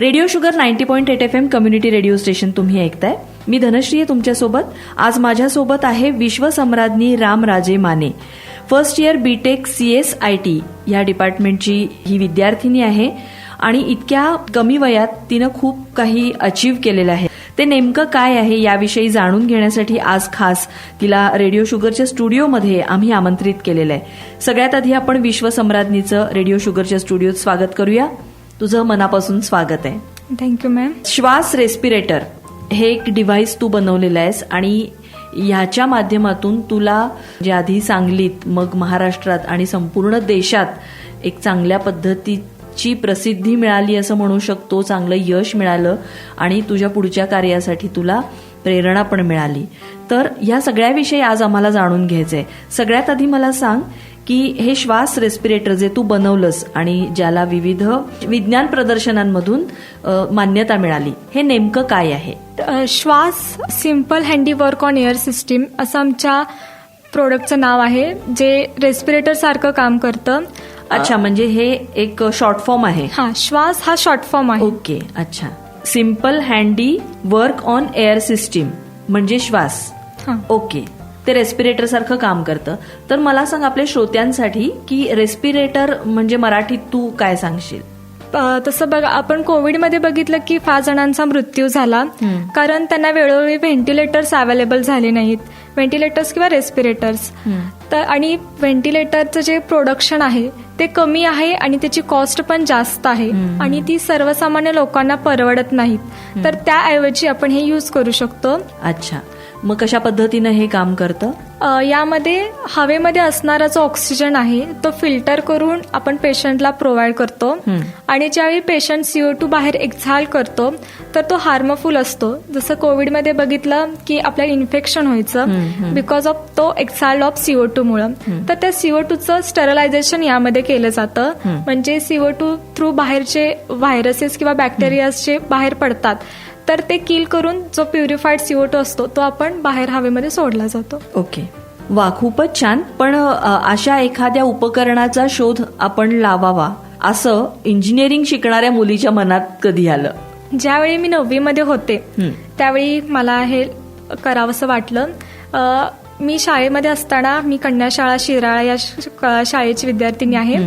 Radio sugar ninety point eight F M community radio station तुम्ही ऐकताय. मी धनश्री आहे तुमच्यासोबत. आज माझ्यासोबत आहे Vishwasamradnyi Ramraje Mane. First year BTech C S I T या डिपार्टमेंटची ही विद्यार्थिनी आहे आणि इतक्या कमी वयात तिनं खूप काही अचीव केलेलं आहे. ते नेमकं काय आहे याविषयी जाणून घेण्यासाठी आज खास तिला रेडिओ शुगरच्या स्टुडिओमध्ये आम्ही आमंत्रित केलेलं आहे. सगळ्यात आधी आपण विश्वसम्राज्ञीचं रेडिओ शुगरच्या स्टुडिओत स्वागत करूया. तुझं मनापासून स्वागत आहे. थँक्यू मॅम श्वास रेस्पिरेटर हे एक डिव्हाइस तू बनवलेलं आहेस आणि ह्याच्या माध्यमातून तुला जे आधी सांगलीत मग महाराष्ट्रात आणि संपूर्ण देशात एक चांगल्या पद्धतीची प्रसिद्धी मिळाली असं म्हणू शकतो चांगलं यश मिळालं आणि तुझ्या पुढच्या कार्यासाठी तुला प्रेरणा पण मिळाली. तर ह्या सगळ्याविषयी आज आम्हाला जाणून घ्यायचंय. सगळ्यात आधी मला सांग की हे श्वास रेस्पिरेटर जे तू बनवलंस आणि ज्याला विविध विज्ञान प्रदर्शनांमधून मान्यता मिळाली हे नेमकं काय आहे? Shwas simple handy work on air system असं आमच्या प्रोडक्टचं नाव आहे जे रेस्पिरेटर सारखं काम करतं. अच्छा म्हणजे हे एक शॉर्ट फॉर्म आहे. हा श्वास हा शॉर्ट फॉर्म आहे. ओके अच्छा. Simple handy work on air system म्हणजे श्वास. ओके. ते रेस्पिरेटर सारखं काम करतं. तर मला सांग आपल्या श्रोत्यांसाठी की रेस्पिरेटर म्हणजे मराठीत तू काय सांगशील? तसं बघा आपण कोविडमध्ये बघितलं की फार जणांचा मृत्यू झाला. कारण त्यांना वेळोवेळी व्हेंटिलेटर्स अवेलेबल झाले नाहीत. व्हेंटिलेटर्स किंवा रेस्पिरेटर्स तर आणि व्हेंटिलेटरचं जे प्रोडक्शन आहे ते कमी आहे आणि त्याची कॉस्ट पण जास्त आहे. आणि ती सर्वसामान्य लोकांना परवडत नाहीत. तर त्याऐवजी आपण हे यूज करू शकतो. अच्छा. मग कशा पद्धतीनं हे काम करतं? यामध्ये हवेमध्ये असणारा जो ऑक्सिजन आहे तो फिल्टर करून आपण पेशंटला प्रोव्हाइड करतो. आणि ज्यावेळी पेशंट सीओ टू बाहेर एक्झाल करतो तर तो हार्मफुल असतो. जसं कोविडमध्ये बघितलं की आपल्याला इन्फेक्शन व्हायचं. बिकॉज ऑफ तो एक्झाल्ड ऑफ सीओ टू मुळे. तर त्या सीओ टूचं स्टरलायझेशन यामध्ये केलं जातं. म्हणजे सीओ टू थ्रू बाहेरचे व्हायरसेस किंवा बॅक्टेरियाज जे बाहेर पडतात. तर ते किल करून जो प्युरिफाईड सीओ टू असतो तो आपण बाहेर हवेमध्ये सोडला जातो. ओके वा खूपच छान. पण अशा एखाद्या उपकरणाचा शोध आपण लावावा असं इंजिनिअरिंग शिकणाऱ्या मुलीच्या मनात कधी आलं? ज्यावेळी मी नववीमध्ये होते. त्यावेळी मला हे करावंसं वाटलं. मी शाळेमध्ये असताना मी कन्या शाळा शिराळा या शाळेची विद्यार्थिनी आहे.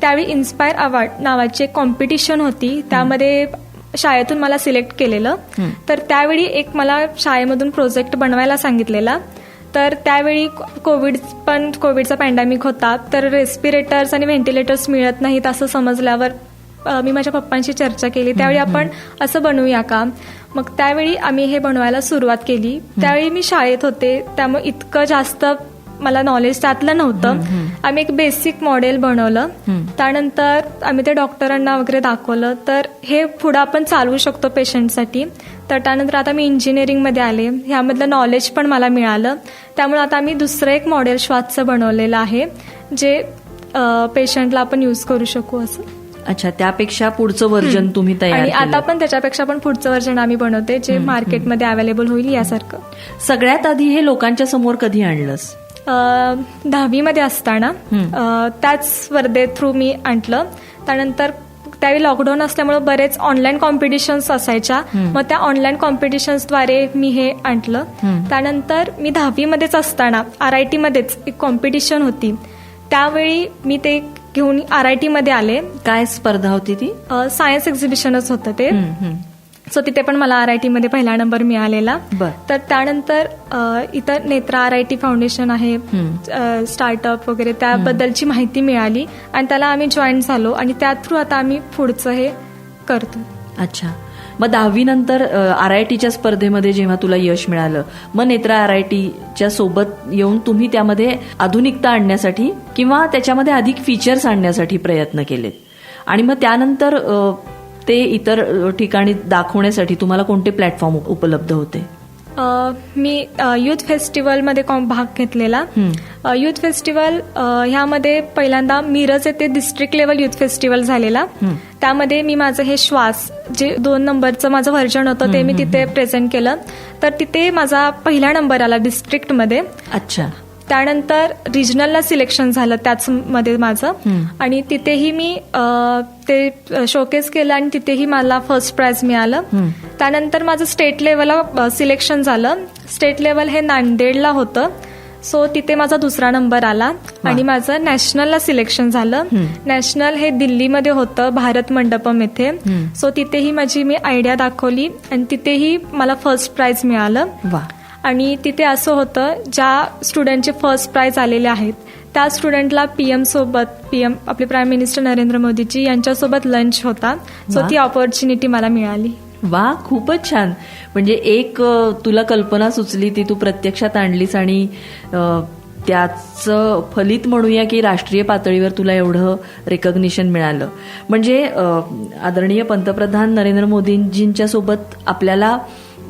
त्यावेळी इन्स्पायर अवॉर्ड नावाची एक कॉम्पिटिशन होती. त्यामध्ये शाळेतून मला सिलेक्ट केलेलं. तर त्यावेळी एक मला शाळेमधून प्रोजेक्ट बनवायला सांगितलेला. तर त्यावेळी कोविड पण कोविडचा पॅन्डेमिक होता. तर रेस्पिरेटर्स आणि व्हेंटिलेटर्स मिळत नाहीत असं समजल्यावर मी माझ्या पप्पांशी चर्चा केली. त्यावेळी आपण असं बनवूया का? मग त्यावेळी आम्ही हे बनवायला सुरुवात केली. त्यावेळी मी शाळेत होते. त्यामुळे इतकं जास्त मला नॉलेज त्यातलं नव्हतं. आम्ही एक बेसिक मॉडेल बनवलं. त्यानंतर आम्ही ते डॉक्टरांना वगैरे दाखवलं. तर हे पुढं आपण चालवू शकतो पेशंटसाठी तर त्यानंतर आता मी इंजिनिअरिंगमध्ये आले. ह्यामधलं नॉलेज पण मला मिळालं. त्यामुळे आता आम्ही दुसरं एक मॉडेल श्वासचं बनवलेलं आहे जे पेशंटला आपण यूज करू शकू असं. अच्छा त्यापेक्षा पुढचं व्हर्जन तुम्ही तयार आणि आता. पण त्याच्यापेक्षा पण पुढचं वर्जन आम्ही बनवते जे मार्केटमध्ये अवेलेबल होईल यासारखं. सगळ्यात आधी हे लोकांच्या समोर कधी आणलंस? दहावीमध्ये असताना त्याच स्पर्धेत थ्रू मी आणलं. त्यानंतर त्यावेळी लॉकडाऊन असल्यामुळे बरेच ऑनलाईन कॉम्पिटिशन्स असायच्या. मग त्या ऑनलाईन कॉम्पिटिशन्सद्वारे मी हे आणलं. त्यानंतर मी दहावीमध्येच असताना आर आय टीमध्येच एक कॉम्पिटिशन होती. त्यावेळी मी ते घेऊन आर आय टीमध्ये आले. काय स्पर्धा होती ती? सायन्स एक्झिबिशनच होतं ते. सो तिथे पण मला आर आय टीमध्ये पहिला नंबर मिळालेला. बर. तर त्यानंतर इथं Netra R I T foundation आहे स्टार्टअप वगैरे त्याबद्दलची माहिती मिळाली. आणि त्याला आम्ही जॉईन झालो. आणि त्या थ्रू आता आम्ही पुढचं हे करतो. अच्छा. मग दहावी नंतर आर आय टीच्या स्पर्धेमध्ये जेव्हा तुला यश मिळालं मग नेत्रा आर आय टीच्या सोबत येऊन तुम्ही त्यामध्ये आधुनिकता आणण्यासाठी किंवा त्याच्यामध्ये अधिक फीचर्स आणण्यासाठी प्रयत्न केलेत. आणि मग त्यानंतर ते इतर ठिकाणी दाखवण्यासाठी तुम्हाला कोणते प्लॅटफॉर्म उपलब्ध होते? मी युथ फेस्टिवलमध्ये कॉम- भाग घेतलेला. युथ फेस्टिवल ह्यामध्ये पहिल्यांदा मिरज येथे डिस्ट्रिक्ट लेवल युथ फेस्टिवल झालेला. त्यामध्ये मी माझं हे श्वास जे दोन नंबरचं माझं व्हर्जन होतं ते मी तिथे प्रेझेंट केलं. तर तिथे माझा पहिला नंबर आला डिस्ट्रिक्टमध्ये अच्छा. त्यानंतर रिजनलला सिलेक्शन झालं त्याच मध्ये माझं. आणि तिथेही मी ते शोकेस केलं आणि तिथेही मला फर्स्ट प्राइज मिळालं. त्यानंतर माझं स्टेट लेवलला सिलेक्शन झालं. स्टेट लेवल हे नांदेडला होतं. सो तिथे माझा दुसरा नंबर आला. आणि माझं नॅशनलला सिलेक्शन झालं. नॅशनल हे दिल्लीमध्ये होतं भारत मंडपम येथे. सो तिथेही माझी मी आयडिया दाखवली आणि तिथेही मला फर्स्ट प्राइज मिळालं. आणि तिथे असं होतं ज्या स्टुडंटचे फर्स्ट प्राइज आलेले आहेत त्या स्टुडंटला पीएम सोबत पीएम आपले प्राईम मिनिस्टर नरेंद्र मोदीजी यांच्यासोबत लंच होता. सो. ती ऑपॉर्च्युनिटी मला मिळाली. वा खूपच छान. म्हणजे एक तुला कल्पना सुचली ती तू प्रत्यक्षात आणलीस आणि त्याचं फलित म्हणूया की राष्ट्रीय पातळीवर तुला एवढं रेकग्निशन मिळालं. म्हणजे आदरणीय पंतप्रधान नरेंद्र मोदींजींच्या सोबत आपल्याला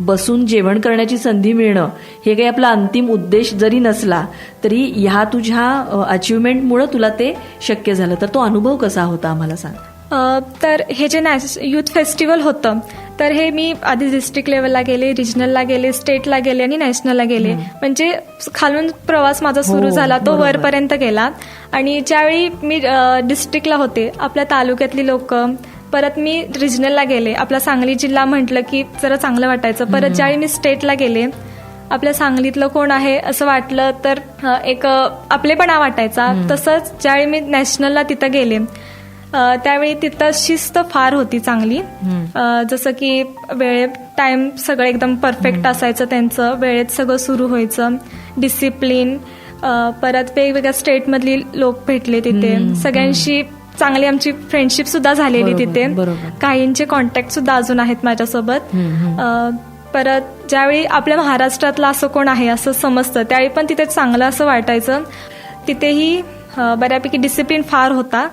बसून जेवण करण्याची संधी मिळणं हे काही आपला अंतिम उद्देश जरी नसला तरी ह्या तुझ्या अचिव्हमेंटमुळे तुला ते शक्य झालं. तर तो अनुभव कसा होता आम्हाला सांग. तर हे जे नॅश युथ फेस्टिवल होतं तर हे मी आधी डिस्ट्रिक्ट लेवलला गेले रिजनलला गेले स्टेटला गेले आणि नॅशनलला गेले. म्हणजे खालून प्रवास माझा सुरू हो, झाला तो. वरपर्यंत गेला. आणि ज्यावेळी मी डिस्ट्रिक्टला होते आपल्या तालुक्यातली लोक परत मी रिजनलला गेले. आपला सांगली जिल्हा म्हटलं की जरा चांगलं वाटायचं. परत ज्यावेळी मी स्टेटला गेले आपल्या सांगलीतलं कोण आहे असं वाटलं तर एक आपलेपणा वाटायचा. तसंच ज्यावेळी मी नॅशनलला तिथं गेले त्यावेळी तिथं शिस्त फार होती चांगली. जसं की वेळेत टाइम सगळं एकदम परफेक्ट असायचं त्यांचं. वेळेत सगळं सुरू व्हायचं. डिसिप्लिन परत वेगवेगळ्या स्टेटमधली लोक भेटले तिथे. सगळ्यांशी चांगली आमची फ्रेंडशिप सुद्धा झालेली तिथे. काहींचे कॉन्टॅक्ट सुद्धा अजून आहेत माझ्यासोबत. परत ज्यावेळी आपल्या महाराष्ट्रातलं असं कोण आहे असं समजतं त्यावेळी पण तिथे चांगलं असं वाटायचं. तिथेही बऱ्यापैकी डिसिप्लिन फार होता.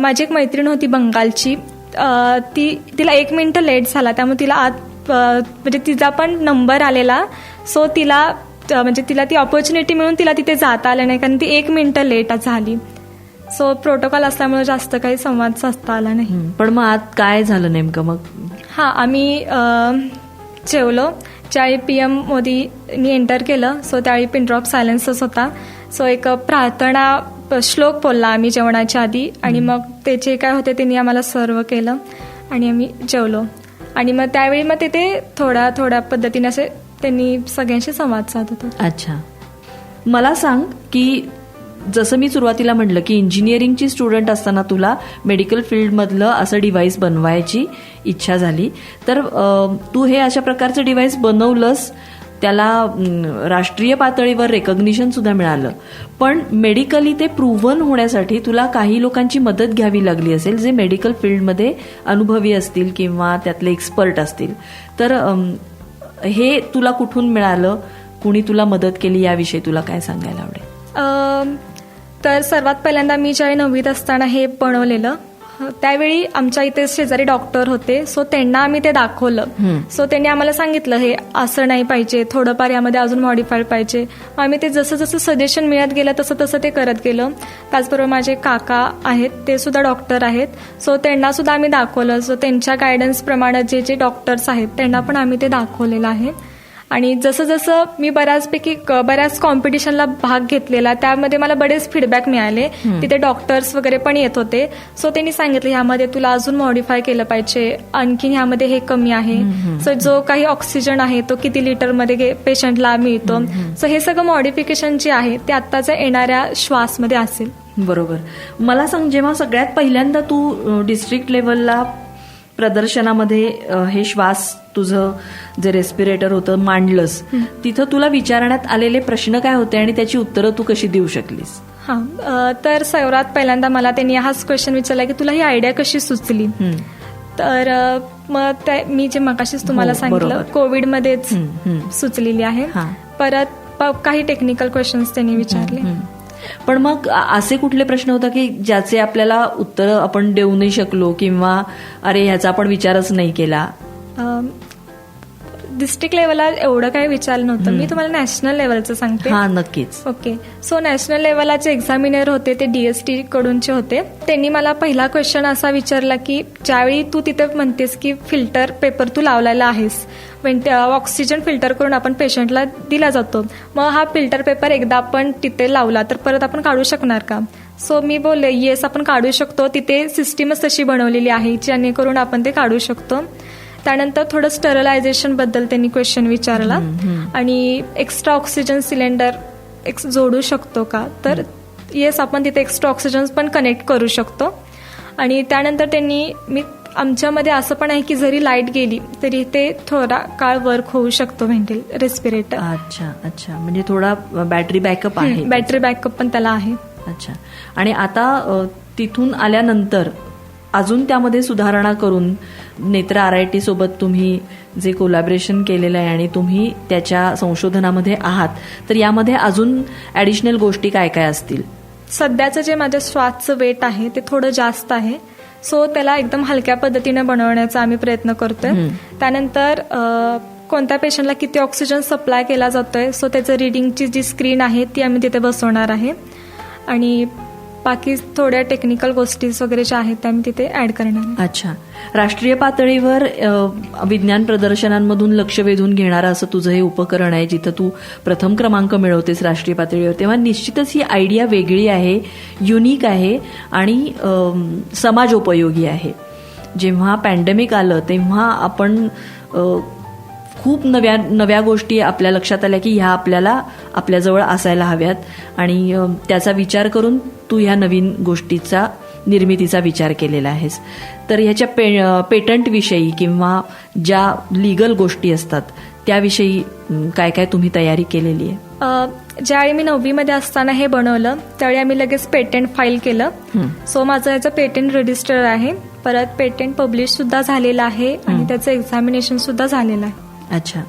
माझी एक मैत्रीण होती बंगालची. ती तिला एक मिनिट लेट झाला त्यामुळे तिला आत म्हणजे तिचा पण नंबर आलेला. सो तिला म्हणजे तिला ती ऑपॉर्च्युनिटी मिळून तिला तिथे जाता आलं नाही कारण ती एक मिनिट लेट झाली. सो प्रोटोकॉल असल्यामुळे जास्त काही संवाद साधता आला नाही. पण मग आत काय झालं नेमकं मग? हां आम्ही जेवलो. ज्यावेळी पी एम मोदींनी एंटर केलं सो त्यावेळी पिन ड्रॉप सायलेन्सच होता. सो एक प्रार्थना श्लोक बोलला आम्ही जेवणाच्या आधी आणि मग ते जे काय होते त्यांनी आम्हाला सर्व केलं आणि आम्ही जेवलो. आणि मग त्यावेळी मग तिथे थोड्या थोड्या पद्धतीने असे त्यांनी सगळ्यांशी संवाद साधत होते. अच्छा. मला सांग की जसं मी सुरुवातीला म्हटलं की इंजिनिअरिंगची स्टुडंट असताना तुला मेडिकल फील्डमधलं असं डिव्हाइस बनवायची इच्छा झाली. तर तू हे अशा प्रकारचं डिव्हाइस बनवलंस त्याला राष्ट्रीय पातळीवर रेकग्निशन सुद्धा मिळालं. पण मेडिकली ते प्रूव्हन होण्यासाठी तुला काही लोकांची मदत घ्यावी लागली असेल जे मेडिकल फील्डमध्ये अनुभवी असतील किंवा त्यातले एक्सपर्ट असतील. तर हे तुला कुठून मिळालं? कुणी तुला मदत केली? याविषयी तुला काय सांगायला आवडेल? तर सर्वात पहिल्यांदा मी ज्यावेळी नववीत असताना हे बनवलेलं त्यावेळी आमच्या इथे शेजारी डॉक्टर होते. सो त्यांना आम्ही ते दाखवलं. सो त्यांनी आम्हाला सांगितलं हे असं नाही पाहिजे. थोडंफार यामध्ये अजून मॉडिफाईड पाहिजे. आम्ही ते जसं जसं सजेशन मिळत गेलं तसं तसं ते करत गेलं. त्याचबरोबर माझे काका आहेत ते सुद्धा डॉक्टर आहेत. सो त्यांना सुद्धा आम्ही दाखवलं. सो त्यांच्या गायडन्स प्रमाणे जे जे डॉक्टर्स आहेत त्यांना पण आम्ही ते दाखवलेलं आहे. आणि जसं जसं मी बऱ्याचपैकी बऱ्याच कॉम्पिटिशनला भाग घेतलेला त्यामध्ये मला बरेच फीडबॅक मिळाले. तिथे डॉक्टर्स वगैरे पण येत होते. सो त्यांनी सांगितलं ह्यामध्ये तुला अजून मॉडिफाय केलं पाहिजे. आणखीन ह्यामध्ये हे कमी आहे. सो जो काही ऑक्सिजन आहे तो किती लिटरमध्ये पेशंटला मिळतो. सो हे सगळं मॉडिफिकेशन जे आहे ते आत्ताच्या येणाऱ्या श्वासमध्ये असेल. बरोबर. मला सांग जेव्हा सगळ्यात पहिल्यांदा तू डिस्ट्रिक्ट लेवलला प्रदर्शनामध्ये हे श्वास तुझं जे रेस्पिरेटर होतं मांडलंस तिथं तुला विचारण्यात आलेले प्रश्न काय होते आणि त्याची उत्तरं तू कशी देऊ शकलीस हां तर सर्वात पहिल्यांदा मला त्यांनी हाच क्वेश्चन विचारला की तुला ही आयडिया कशी सुचली. तर मग त्या- मी जे मगाशीच तुम्हाला हो, सांगितलं बरोबर. कोविडमध्येच. सुचलेली आहे हां. परत काही टेक्निकल क्वेश्चन्स त्यांनी विचारले. पण मग असे कुठले प्रश्न होता की ज्याचे आपल्याला उत्तर आपण देऊ नाही शकलो किंवा अरे ह्याचा आपण विचारच नाही केला? डिस्ट्रिक्ट लेवलला एवढं काही विचारलं नव्हतं. मी तुम्हाला नॅशनल लेवलचं सांगते. हा नक्कीच. ओके सो नॅशनल लेवलला जे एक्झामिनर होते ते डीएसटी कडूनचे होते. त्यांनी मला पहिला क्वेश्चन असा विचारला की ज्यावेळी तू तिथे म्हणतेस की फिल्टर पेपर तू लावलेला आहेस. वेंट ऑक्सिजन फिल्टर करून आपण पेशंटला दिला जातो. मग हा फिल्टर पेपर एकदा आपण तिथे लावला तर परत आपण काढू शकणार का? सो मी बोलले येस आपण काढू शकतो. तिथे सिस्टीमच तशी बनवलेली आहे जेणेकरून आपण ते काढू शकतो. त्यानंतर थोडं स्टरलायझेशनबद्दल त्यांनी क्वेश्चन विचारला. आणि एक्स्ट्रा ऑक्सिजन सिलेंडर एक जोडू शकतो का? तर येस आपण तिथे एक्स्ट्रा ऑक्सिजन पण कनेक्ट करू शकतो. आणि त्यानंतर त्यांनी मी आमच्यामध्ये असं पण आहे की जरी लाइट गेली तरी ते थोडा काळ वर्क होऊ शकतो व्हेंटिल रेस्पिरेटर. अच्छा अच्छा. म्हणजे थोडा बॅटरी बॅकअप आहे. बॅटरी बॅकअप पण त्याला आहे. अच्छा. आणि आता तिथून आल्यानंतर अजून त्यामध्ये सुधारणा करून नेत्र आर आय टी सोबत तुम्ही जे कोलॅबरेशन केलेलं आहे आणि तुम्ही त्याच्या संशोधनामध्ये आहात तर यामध्ये अजून ऍडिशनल गोष्टी काय काय असतील? सध्याचं जे माझ्या श्वासचं वेट आहे ते थोडं जास्त आहे. सो त्याला एकदम हलक्या पद्धतीने बनवण्याचा आम्ही प्रयत्न करतोय. त्यानंतर कोणत्या पेशंटला किती ऑक्सिजन सप्लाय केला जातोय सो त्याचं रिडिंगची जी स्क्रीन आहे ती आम्ही तिथे बसवणार आहे. आणि बाकी थोड्या टेक्निकल गोष्टीज वगैरे ज्या आहेत त्या मी तिथे ऍड करणार अच्छा. राष्ट्रीय पातळीवर विज्ञान प्रदर्शनांमधून लक्ष वेधून घेणारं असं तुझं हे उपकरण आहे जिथं तू प्रथम क्रमांक मिळवतेस राष्ट्रीय पातळीवर. तेव्हा निश्चितच ही आयडिया वेगळी आहे युनिक आहे आणि समाज समाजोपयोगी आहे. जेव्हा पॅन्डेमिक आलं तेव्हा आपण खूप नव्या नव्या गोष्टी आपल्या लक्षात आल्या की ह्या आपल्याला आपल्याजवळ असायला हव्यात. आणि त्याचा विचार करून तू ह्या नवीन गोष्टीचा निर्मितीचा विचार केलेला आहेस. तर ह्याच्या पे पेटंटविषयी किंवा ज्या लिगल गोष्टी असतात त्याविषयी काय काय तुम्ही तयारी केलेली आहे? ज्यावेळी मी नववीमध्ये असताना हे बनवलं त्यावेळी आम्ही लगेच पेटंट फाईल केलं. सो माझं याचं पेटंट रजिस्टर आहे. परत पेटंट पब्लिश सुद्धा झालेलं आहे आणि त्याचं एक्झामिनेशन सुद्धा झालेलं आहे. अच्छा.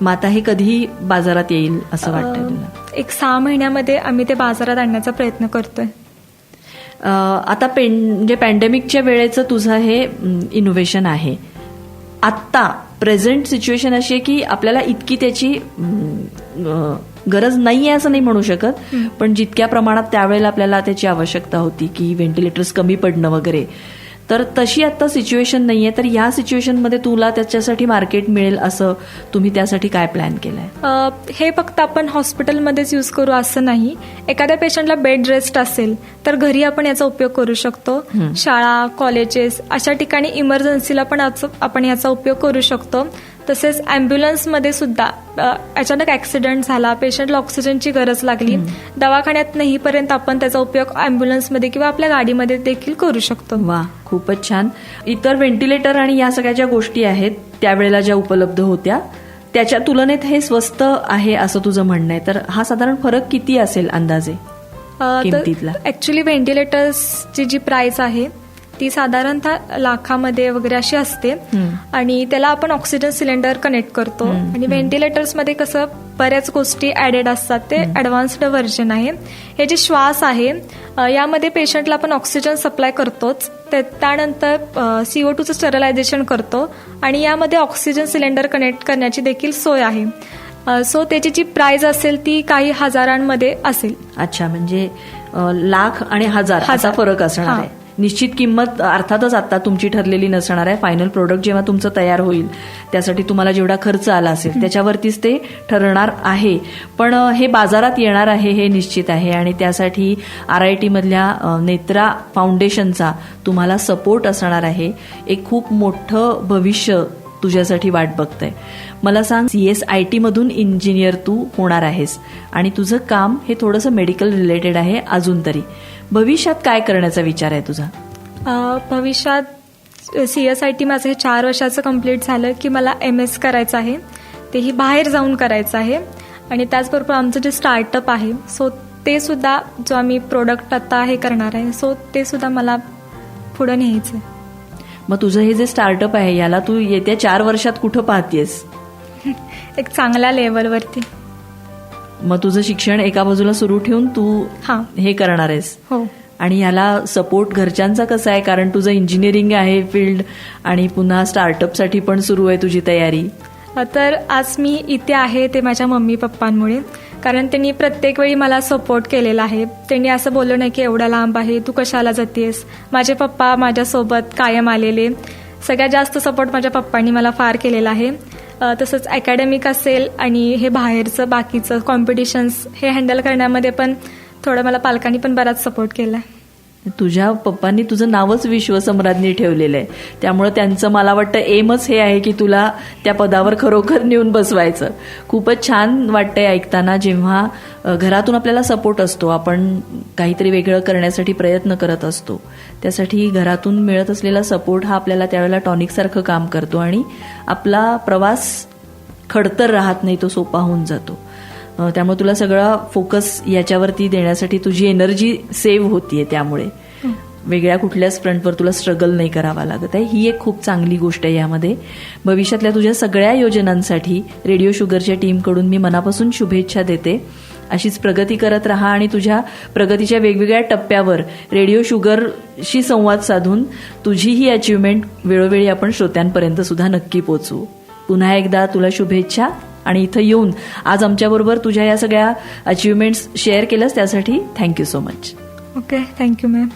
मग आता हे कधी बाजारात येईल असं तुला अ, एक सहा महिन्यामध्ये आम्ही ते बाजारात आणण्याचा प्रयत्न करतोय. आता पेन म्हणजे पॅन्डेमिकच्या वेळेचं तुझं हे इनोव्हेशन आहे. आत्ता प्रेझेंट सिच्युएशन अशी आहे की आपल्याला इतकी त्याची गरज नाही आहे असं नाही म्हणू शकत. पण जितक्या प्रमाणात त्यावेळेला आपल्याला त्याची आवश्यकता होती की व्हेंटिलेटर्स कमी पडणं वगैरे तर तशी आता सिच्युएशन नाहीये. तर या सिच्युएशनमध्ये तुला त्याच्यासाठी मार्केट मिळेल असं तुम्ही त्यासाठी काय प्लॅन केलंय? हे फक्त आपण हॉस्पिटलमध्येच यूज करू असं नाही. एखाद्या पेशंटला बेड रेस्ट असेल तर घरी आपण याचा उपयोग करू शकतो. शाळा कॉलेजेस अशा ठिकाणी इमर्जन्सीला पण आपण याचा उपयोग करू शकतो. तसेच अँब्युलन्समध्ये सुद्धा अचानक ऍक्सिडेंट झाला पेशंटला ऑक्सिजनची गरज लागली दवाखान्यात नाहीपर्यंत आपण त्याचा उपयोग अँब्युलन्समध्ये किंवा आपल्या गाडीमध्ये देखील करू शकतो. वा. खूपच छान. इतर व्हेंटिलेटर आणि या सगळ्या ज्या गोष्टी आहेत त्यावेळेला ज्या उपलब्ध होत्या त्याच्या तुलनेत हे स्वस्त आहे असं तुझं म्हणणं आहे. तर हा साधारण फरक किती असेल अंदाजे किमतीतला? ऍक्च्युली व्हेंटिलेटर्सची जी प्राइस आहे ती साधारणतः लाखामध्ये वगैरे अशी असते. आणि त्याला आपण ऑक्सिजन सिलेंडर कनेक्ट करतो. आणि व्हेंटिलेटर्समध्ये कसं बऱ्याच गोष्टी ऍडेड असतात. ते ऍडव्हान्स्ड व्हर्जन आहे. हे जे श्वास आहे यामध्ये पेशंटला आपण ऑक्सिजन सप्लाय करतोच. त्यानंतर सीओ टूचं स्टरलायझेशन करतो आणि यामध्ये ऑक्सिजन सिलेंडर कनेक्ट करण्याची देखील सोय आहे सो त्याची जी प्राइस असेल ती काही हजारांमध्ये असेल अच्छा म्हणजे लाख आणि हजार असा हजार. फरक असणार. आहे निश्चित किंमत अर्थातच आता तुमची ठरलेली नसणार आहे. फायनल प्रोडक्ट जेव्हा तुमचं तयार होईल त्यासाठी तुम्हाला जेवढा खर्च आला असेल त्याच्यावरतीच ते ठरणार आहे. पण हे बाजारात येणार आहे हे निश्चित आहे. आणि त्यासाठी आर आय टी मधल्या अ, नेत्रा फाउंडेशनचा तुम्हाला सपोर्ट असणार आहे. एक खूप मोठं भविष्य तुझ्यासाठी वाट बघतंय. मला सांग सी एस आय टी मधून इंजिनियर तू होणार आहेस. आणि तुझं काम हे थोडंसं मेडिकल रिलेटेड आहे अजून तरी. भविष्यात काय करण्याचा विचार आहे तुझा? भविष्यात सी एस आय टी माझं हे चार वर्षाचं कंप्लीट झालं की मला एम एस करायचं आहे. तेही बाहेर जाऊन करायचं आहे. आणि त्याचबरोबर आमचं जे स्टार्टअप आहे सो ते सुद्धा जो आम्ही प्रोडक्ट आता हे करणार आहे सो ते सुद्धा मला पुढं न्यायचं आहे मग तुझं हे जे स्टार्टअप आहे याला तू येत्या चार वर्षात कुठं पाहतेस? एक चांगल्या लेवलवरती मग तुझं शिक्षण एका बाजूला सुरू ठेवून तू हां. हे करणार आहेस. हो. आणि याला सपोर्ट घरच्यांचा कसा आहे? कारण तुझं इंजिनिअरिंग आहे फील्ड आणि पुन्हा स्टार्टअपसाठी पण सुरू आहे तुझी तयारी. तर आज मी इथे आहे ते माझ्या मम्मी पप्पांमुळे. कारण त्यांनी प्रत्येक वेळी मला सपोर्ट केलेला आहे. त्यांनी असं बोललं नाही की एवढा लांब आहे तू कशाला जातेस? माझे पप्पा माझ्यासोबत कायम आलेले. सगळ्यात जास्त सपोर्ट माझ्या पप्पांनी मला फार केलेला आहे. तसंच अकॅडमिक असेल आणि हे बाहेरचं बाकीचं कॉम्पिटिशन्स हे हँडल करण्यामध्ये पण थोडं मला पालकांनी पण बराच सपोर्ट केला आहे तुझ्या पप्पांनी तुझं नावच विश्वसम्राज्ञी ठेवलेलं आहे. त्यामुळं त्यांचं मला वाटतं एमच हे आहे की तुला त्या पदावर खरोखर नेऊन बसवायचं. खूपच छान वाटतंय ऐकताना जेव्हा घरातून आपल्याला सपोर्ट असतो. आपण काहीतरी वेगळं करण्यासाठी प्रयत्न करत असतो. त्यासाठी घरातून मिळत असलेला सपोर्ट हा आपल्याला त्यावेळेला टॉनिकसारखं काम करतो आणि आपला प्रवास खडतर राहत नाही तो सोपा होऊन जातो. त्यामुळे तुला सगळा फोकस याच्यावरती देण्यासाठी तुझी एनर्जी सेव्ह होतीये त्यामुळे. वेगळ्या कुठल्याच फ्रंटवर तुला स्ट्रगल नाही करावा लागत आहे. ही एक खूप चांगली गोष्ट आहे यामध्ये. भविष्यातल्या तुझ्या सगळ्या योजनांसाठी रेडिओ शुगरच्या टीमकडून मी मनापासून शुभेच्छा देते. अशीच प्रगती करत राहा आणि तुझ्या प्रगतीच्या वेगवेगळ्या टप्प्यावर रेडिओ शुगरशी संवाद साधून तुझी ही अचिव्हमेंट वेळोवेळी आपण श्रोत्यांपर्यंत सुद्धा नक्की पोचवू पुन्हा एकदा तुला शुभेच्छा. आणि इथं येऊन आज आमच्याबरोबर तुझ्या या सगळ्या अचिव्हमेंट्स शेअर केल्यास त्यासाठी thank you so much okay thank you ma'am